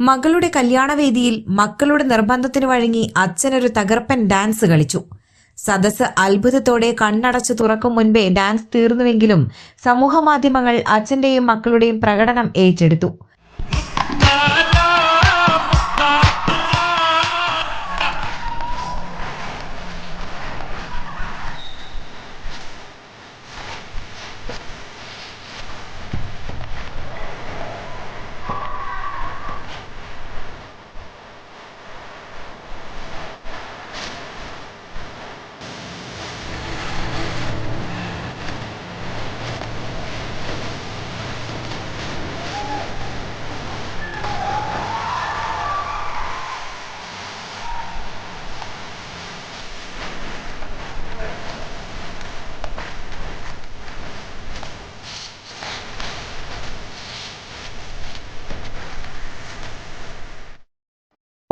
മകളുടെ കല്യാണവേദിയിൽ മക്കളുടെ നിർബന്ധത്തിന് വഴങ്ങി അച്ഛനൊരു തകർപ്പൻ ഡാൻസ് കളിച്ചു. സദസ് അത്ഭുതത്തോടെ കണ്ണടച്ചു തുറക്കും മുൻപേ ഡാൻസ് തീർന്നുവെങ്കിലും സമൂഹമാധ്യമങ്ങൾ അച്ഛന്റെയും മക്കളുടെയും പ്രകടനം ഏറ്റെടുത്തു.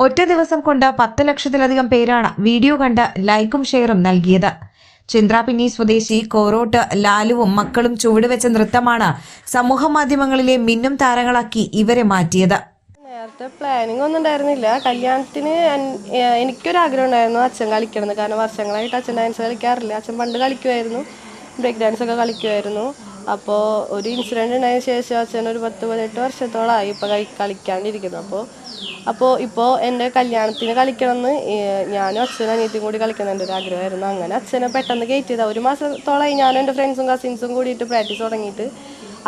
ഒറ്റ ദിവസം കൊണ്ട് പത്ത് ലക്ഷത്തിലധികം പേരാണ് വീഡിയോ കണ്ട് ലൈക്കും ഷെയറും നൽകിയത്. ചിന്ത്രാപിന്നി സ്വദേശി കോറോട്ട് ലാലുവും മക്കളും ചുവടുവെച്ച നൃത്തമാണ് സമൂഹ മാധ്യമങ്ങളിലെ മിന്നും താരങ്ങളാക്കി ഇവരെ മാറ്റിയത്. നേരത്തെ പ്ലാനിങ് ഒന്നും ഉണ്ടായിരുന്നില്ല. കല്യാണത്തിന് എനിക്കൊരു ആഗ്രഹം ഉണ്ടായിരുന്നു അച്ഛൻ കളിക്കണമെന്ന്. കാരണം വർഷങ്ങളായിട്ട് അച്ഛൻ ഡാൻസ് കളിക്കാറില്ല. അച്ഛൻ പണ്ട് കളിക്കുമായിരുന്നു. ബ്രേക്ക് ഡാൻസ് ഒക്കെ കളിക്കുമായിരുന്നു. അപ്പോൾ ഒരു ഇൻസിഡന്റ് ഉണ്ടായതിനു ശേഷം അച്ഛൻ ഒരു പത്ത് പതിനെട്ട് വർഷത്തോളമായി ഇപ്പോൾ കളി കളിക്കാണ്ടിരിക്കുന്നു. അപ്പോൾ അപ്പോൾ ഇപ്പോൾ എന്റെ കല്യാണത്തിന് കളിക്കണമെന്ന് ഞാനും അച്ഛനും അനിയത്തിയും കൂടി കളിക്കണം എന്റെ ഒരു ആഗ്രഹമായിരുന്നു. അങ്ങനെ അച്ഛനെ പെട്ടെന്ന് കയറ്റി ചെയ്താൽ ഒരു മാസത്തോളമായി ഞാനും എന്റെ ഫ്രണ്ട്സും കസിൻസും കൂടിയിട്ട് പ്രാക്ടീസ് തുടങ്ങിയിട്ട്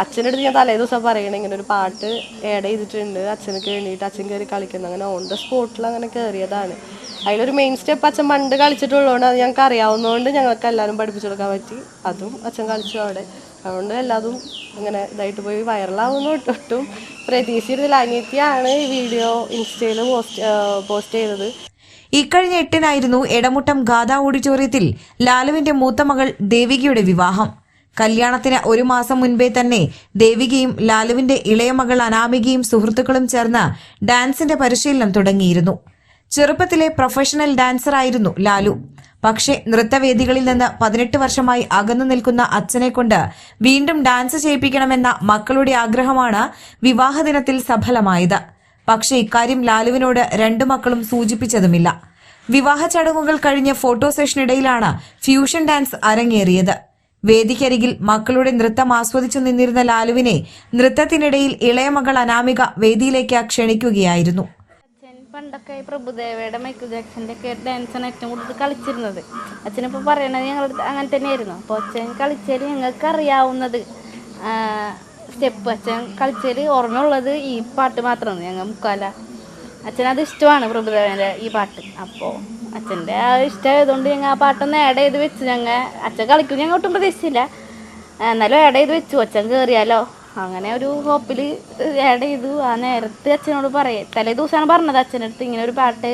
അച്ഛന്റെ അടുത്ത് ഞാൻ തലേ ദിവസം പറയണേ ഇങ്ങനെ ഒരു പാട്ട് ഏഡ് ചെയ്തിട്ടുണ്ട്. അച്ഛനക്ക് വേണ്ടിയിട്ട് അച്ഛൻ കയറി കളിക്കുന്നത് അങ്ങനെ ഓൺ ദ സ്പോട്ടിൽ അങ്ങനെ കയറിയതാണ് അതിലൊരു മെയിൻ സ്റ്റെപ്പ് അച്ഛൻ പണ്ട് കളിച്ചിട്ടുള്ളതുകൊണ്ട് അത് ഞങ്ങൾക്ക് അറിയാവുന്നതുകൊണ്ട് ഞങ്ങൾക്ക് എല്ലാവരും പഠിപ്പിച്ചു കൊടുക്കാൻ പറ്റി. അതും അച്ഛൻ കളിച്ചു അവിടെ. അതുകൊണ്ട് എല്ലാതും ഇങ്ങനെ ഇതായിട്ട് പോയി വൈറലാവുന്ന ഒട്ടും പ്രതീക്ഷിച്ചിരുന്നില്ല. അനിയത്തിയാണ് ഈ വീഡിയോ ഇൻസ്റ്റയിൽ പോസ്റ്റ് പോസ്റ്റ് ചെയ്തത്. ഇക്കഴിഞ്ഞ എട്ടിനായിരുന്നു എടമുട്ടം ഗാഥാ ഓഡിറ്റോറിയത്തിൽ ലാലുവിന്റെ മൂത്ത മകൾ ദേവികയുടെ വിവാഹം. കല്യാണത്തിന് ഒരു മാസം മുൻപേ തന്നെ ദേവികയും ലാലുവിന്റെ ഇളയ മകൾ അനാമികയും സുഹൃത്തുക്കളും ചേർന്ന് ഡാൻസിന്റെ പരിശീലനം തുടങ്ങിയിരുന്നു. ചെറുപ്പത്തിലെ പ്രൊഫഷണൽ ഡാൻസറായിരുന്നു ലാലു. പക്ഷേ നൃത്തവേദികളിൽ നിന്ന് പതിനെട്ട് വർഷമായി അകന്നു നിൽക്കുന്ന അച്ഛനെ കൊണ്ട് വീണ്ടും ഡാൻസ് ചെയ്യിപ്പിക്കണമെന്ന മക്കളുടെ ആഗ്രഹമാണ് വിവാഹദിനത്തിൽ സഫലമായത്. പക്ഷേ ഇക്കാര്യം ലാലുവിനോട് രണ്ടു മക്കളും സൂചിപ്പിച്ചതുമില്ല. വിവാഹ ചടങ്ങുകൾ കഴിഞ്ഞ ഫോട്ടോ സെഷനിടയിലാണ് ഫ്യൂഷൻ ഡാൻസ് അരങ്ങേറിയത്. വേദിക്കരികിൽ മക്കളുടെ നൃത്തം ആസ്വദിച്ചു നിന്നിരുന്ന ലാലുവിനെ നൃത്തത്തിനിടയിൽ ഇളയ മകൾ അനാമിക വേദിയിലേക്ക് ക്ഷണിക്കുകയായിരുന്നു. പണ്ടൊക്കെ പ്രഭുദേവയുടെ മൈക്കിൾ ജാക്സന്റെ ഒക്കെ ഡാൻസാണ് ഏറ്റവും കൂടുതൽ കളിച്ചിരുന്നത്. അച്ഛനിപ്പോൾ പറയണത് ഞങ്ങൾ അങ്ങനെ തന്നെയായിരുന്നു. അപ്പോൾ അച്ഛൻ കളിച്ചതിൽ ഞങ്ങൾക്ക് അറിയാവുന്നത് സ്റ്റെപ്പ് അച്ഛൻ കളിച്ചതിൽ ഓർമ്മയുള്ളത് ഈ പാട്ട് മാത്രമാണ്. ഞങ്ങൾ മുക്കാല അച്ഛനത് ഇഷ്ടമാണ് പ്രഭുദേവന്റെ ഈ പാട്ട്. അപ്പോ അച്ഛന്റെ ആ ഇഷ്ടമായതുകൊണ്ട് ഞങ്ങൾ ആ പാട്ടൊന്ന് ആഡ് ചെയ്ത് വെച്ച്. ഞങ്ങൾ അച്ഛൻ കളിക്കും ഞങ്ങൾ ഒട്ടും പ്രതീക്ഷിച്ചില്ല. എന്നാലും ആഡ് ചെയ്ത് വെച്ചു. അച്ഛൻ കയറിയാലോ അങ്ങനെ ഒരു ഹോപ്പിൽ ആഡ് ചെയ്തു. ആ നേരത്തെ അച്ഛനോട് പറയാം തലേ ദിവസമാണ് പറഞ്ഞത് അടുത്ത് ഇങ്ങനെ ഒരു പാട്ട്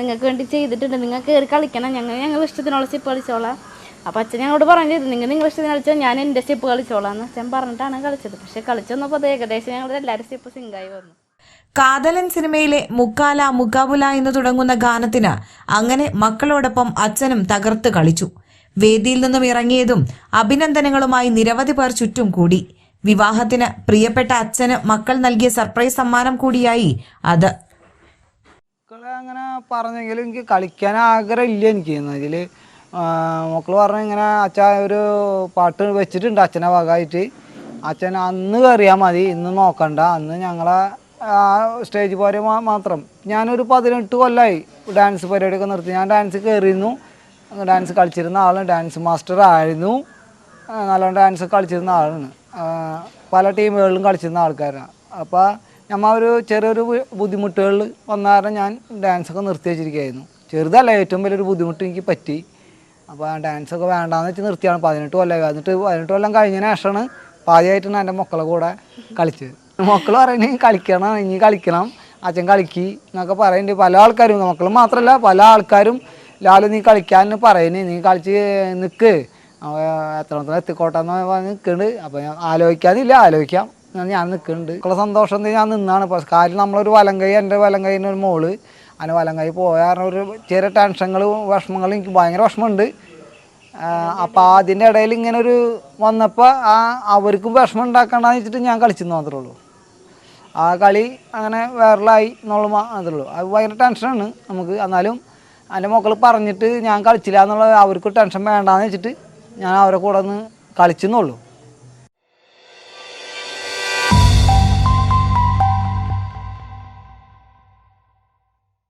നിങ്ങൾക്ക് വേണ്ടി ചെയ്തിട്ടുണ്ട്. നിങ്ങൾ കയറി കളിക്കണം. ഞങ്ങൾ ഞങ്ങൾ ഇഷ്ടത്തിനുള്ള സ്റ്റെപ്പ് കളിച്ചോളാം. അപ്പോൾ അച്ഛൻ ഞങ്ങളോട് പറഞ്ഞത് നിങ്ങൾ നിങ്ങൾ ഇഷ്ടത്തിന് കളിച്ചാൽ ഞാൻ എന്റെ സ്റ്റെപ്പ് കളിച്ചോളാം എന്ന് അച്ഛൻ പറഞ്ഞിട്ടാണ് കളിച്ചത്. പക്ഷേ കളിച്ചു വന്നപ്പോൾ അത് ഏകദേശം ഞങ്ങളുടെ എല്ലാവരും സ്റ്റെപ്പ് സിങ്കായി വന്നു. കാതലൻ സിനിമയിലെ മുക്കാല മുക്കാബുല എന്ന് തുടങ്ങുന്ന ഗാനത്തിന് അങ്ങനെ മക്കളോടൊപ്പം അച്ഛനും തകർത്ത് കളിച്ചു. വേദിയിൽ നിന്നും ഇറങ്ങിയതും അഭിനന്ദനങ്ങളുമായി നിരവധി പേർ ചുറ്റും കൂടി. വിവാഹത്തിന് പ്രിയപ്പെട്ട അച്ഛന് മക്കൾ നൽകിയ സർപ്രൈസ് സമ്മാനം കൂടിയായി. അത് അങ്ങനെ പറഞ്ഞെങ്കിലും എനിക്ക് കളിക്കാൻ ആഗ്രഹം ആഗ്രഹമില്ല എനിക്ക്. ഇതിൽ മക്കൾ പറഞ്ഞു ഇങ്ങനെ അച്ഛ ഒരു പാട്ട് വെച്ചിട്ടുണ്ട് അച്ഛനെ ഭാഗമായിട്ട് അച്ഛൻ അന്ന് കയറിയാൽ മതി ഇന്ന് നോക്കണ്ട. അന്ന് ഞങ്ങളെ സ്റ്റേജ് പോരെ മാ- മാത്രം. ഞാനൊരു പതിനെട്ട് കൊല്ലമായി ഡാൻസ് പരിപാടിയൊക്കെ നിർത്തി. ഞാൻ ഡാൻസ് കയറിയിരുന്നു ഡാൻസ് കളിച്ചിരുന്ന ആളാണ്. ഡാൻസ് മാസ്റ്റർ ആയിരുന്നു. നല്ലോണം ഡാൻസ് കളിച്ചിരുന്ന ആളാണ്. പല ടീമുകളിലും കളിച്ചിരുന്ന ആൾക്കാരാണ് അപ്പോൾ നമ്മൾ ഒരു ചെറിയൊരു ബുദ്ധിമുട്ടുകൾ വന്ന കാരണം ഞാൻ ഡാൻസൊക്കെ നിർത്തി വെച്ചിരിക്കുകയായിരുന്നു ചെറുതല്ല ഏറ്റവും വലിയൊരു ബുദ്ധിമുട്ട് എനിക്ക് പറ്റി. അപ്പോൾ ആ ഡാൻസൊക്കെ വേണ്ടാന്ന് വെച്ച് നിർത്തിയാണ് പതിനെട്ട് കൊല്ലം എന്നിട്ട് പതിനെട്ട് കൊല്ലം കഴിഞ്ഞതിന് ശേഷമാണ് പാതിയായിട്ടാണ് എന്റെ മക്കളെ കൂടെ കളിച്ചത്. മക്കൾ പറയുന്നത് കളിക്കണം ഇനി കളിക്കണം. അച്ഛൻ കളിക്കി എന്നൊക്കെ പറയുന്നുണ്ട് പല ആൾക്കാരും മക്കൾ മാത്രമല്ല പല ആൾക്കാരും ലാലു നീ കളിക്കാൻ പറയുന്നത് നീ കളിച്ച് നിൽക്ക് എത്രത്തോളം എത്തിക്കോട്ടെ എന്ന് പറഞ്ഞ് നിൽക്കുന്നുണ്ട് അപ്പോൾ ഞാൻ ആലോചിക്കാനില്ല ആലോചിക്കാം. ഞാൻ ഞാൻ നിൽക്കുന്നുണ്ട് മക്കളെ സന്തോഷം എന്ന് ഞാൻ നിന്നാണ്. ഇപ്പോൾ കാര്യം നമ്മളൊരു വലം കൈ എന്റെ വലം കൈന്റെ ഒരു മോൾ. അതിന് വലം കൈ പോയ കാരണം ഒരു ചെറിയ ടെൻഷനുകളും വിഷമങ്ങളും എനിക്ക് ഭയങ്കര വിഷമമുണ്ട്. അപ്പോൾ അതിന്റെ ഇടയിൽ ഇങ്ങനെ ഒരു വന്നപ്പോൾ ആ അവർക്കും വിഷമം ഉണ്ടാക്കണ്ടെന്ന് വെച്ചിട്ട് ഞാൻ കളിച്ചെന്ന് മാത്രമേ ഉള്ളൂ. ആ കളി അങ്ങനെ വേറലായി എന്നുള്ള മാത്രമേ ഉള്ളൂ. അത് ഭയങ്കര ടെൻഷനാണ് നമുക്ക്. എന്നാലും എന്റെ മക്കൾ പറഞ്ഞിട്ട് ഞാൻ കളിച്ചില്ല എന്നുള്ള അവർക്ക് ടെൻഷൻ വേണ്ടാന്ന് വെച്ചിട്ട് ഞാൻ അവരെ കൂടെ ഒന്ന് കളിച്ചെന്നുള്ളൂ